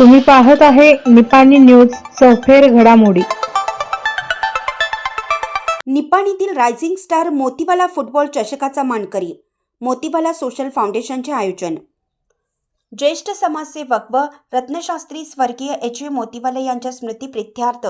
तुम्ही पाहत आहे निपाणी न्यूज सफेर घडामोडी. निपाणीतील रायझिंग स्टार मोतीवाला फुटबॉल चषकाचा मानकरी मोतीवाला सोशल फाउंडेशनचे आयोजन. ज्येष्ठ समाजसेवक व रत्नशास्त्री स्वर्गीय एच ए मोतीवाला यांच्या स्मृतीप्रित्यर्थ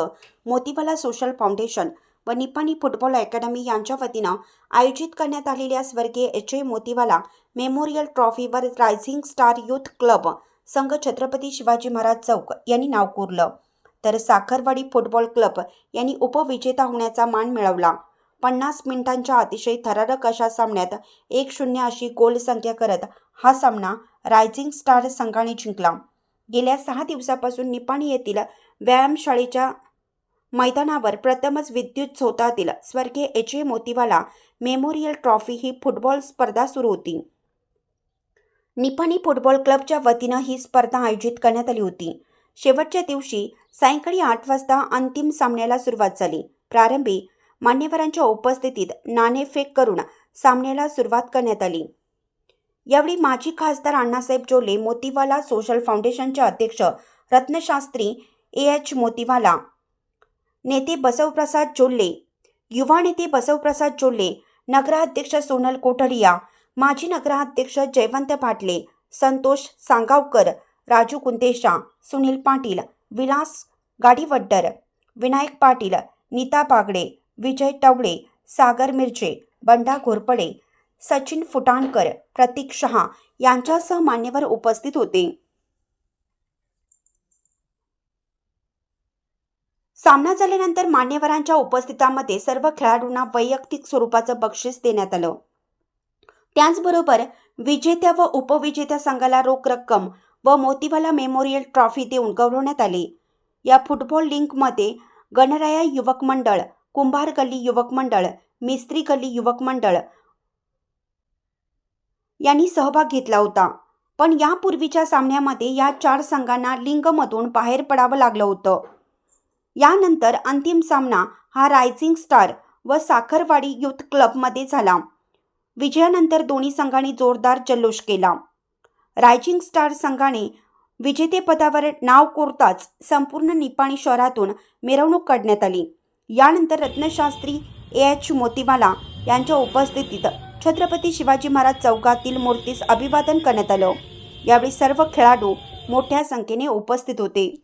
मोतीवाला सोशल फाउंडेशन व निपाणी फुटबॉल अकॅडमी यांच्या वतीनं आयोजित करण्यात आलेल्या स्वर्गीय एच ए मोतीवाला मेमोरियल ट्रॉफीवर रायझिंग स्टार युथ क्लब संघ छत्रपती शिवाजी महाराज चौक यांनी नाव कोरलं. तर साखरवाडी फुटबॉल क्लब यांनी उपविजेता होण्याचा मान मिळवला. पन्नास मिनिटांच्या अतिशय थरारक अशा सामन्यात एक शून्य अशी गोल संख्या करत हा सामना रायझिंग स्टार संघाने जिंकला. गेल्या सहा दिवसापासून निपाणी येथील व्यायामशाळेच्या मैदानावर प्रथमच विद्युत झोतातील स्वर्गीय H A Motiwala memorial trophy he football स्पर्धा सुरू होती. निपाणी फुटबॉल क्लबच्या वतीनं ही स्पर्धा आयोजित करण्यात आली होती. शेवटच्या दिवशी सायंकाळी आठ वाजता अंतिम सामन्याला सुरुवात झाली. प्रारंभी मान्यवरांच्या उपस्थितीत नाणेफेक करून सामन्याला सुरुवात करण्यात आली. यावेळी माजी खासदार अण्णासाहेब जोले मोतीवाला सोशल फाउंडेशनचे अध्यक्ष रत्नशास्त्री ए एच मोतीवाला नेते बसवप्रसाद जोल्ले युवा नेते बसवप्रसाद जोल्ले नगराध्यक्ष सोनल कोठडिया माजी नगराध्यक्ष जयवंत पाटले संतोष सांगावकर राजू कुंदेशा सुनील पाटील विलास गाडीवड्डर विनायक पाटील नीता बागडे विजय टवळे सागर मिरचे बंडा घोरपडे सचिन फुटाणकर प्रतीक शहा यांच्यासह मान्यवर उपस्थित होते. सामना झाल्यानंतर मान्यवरांच्या उपस्थितामध्ये सर्व खेळाडूंना वैयक्तिक स्वरूपाचं बक्षीस देण्यात आलं. त्याचबरोबर विजेत्या व उपविजेत्या संघाला रोख रक्कम व मोतीवाला मेमोरियल ट्रॉफी देऊन गौरवण्यात आले. या फुटबॉल लिंकमध्ये गणराया युवक मंडळ कुंभार गल्ली युवक मंडळ मिस्त्री गल्ली युवक मंडळ यांनी सहभाग घेतला होता. पण यापूर्वीच्या सामन्यामध्ये या चार संघांना लिंगमधून बाहेर पडावं लागलं होतं. यानंतर अंतिम सामना हा रायझिंग स्टार व साखरवाडी युथ क्लबमध्ये झाला. विजयानंतर दोन्ही संघांनी जोरदार जल्लोष केला. रायझिंग स्टार संघाने विजेतेपदावर नाव कोरताच संपूर्ण निपाणी शहरातून मिरवणूक काढण्यात आली. यानंतर रत्नशास्त्री ए. एच. मोतीवाला यांच्या उपस्थितीत छत्रपती शिवाजी महाराज चौकातील मूर्तीस अभिवादन करण्यात आलं. यावेळी सर्व खेळाडू मोठ्या संख्येने उपस्थित होते.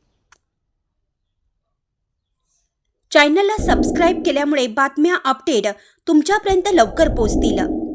चॅनलला सबस्क्राईब केल्यामुळे बातम्या अपडेट तुमच्यापर्यंत लवकर पोहोचतील.